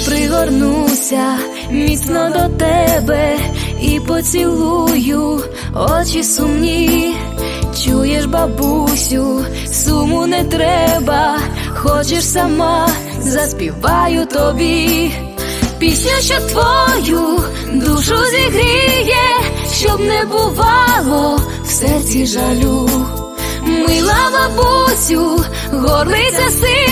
Я пригорнуся міцно до тебе і поцілую очі сумні. Чуєш, бабусю, суму не треба, хочеш сама, заспіваю тобі. Пісня, що твою душу зігріє, щоб не бувало в серці жалю. Мила бабусю, горлиця сива,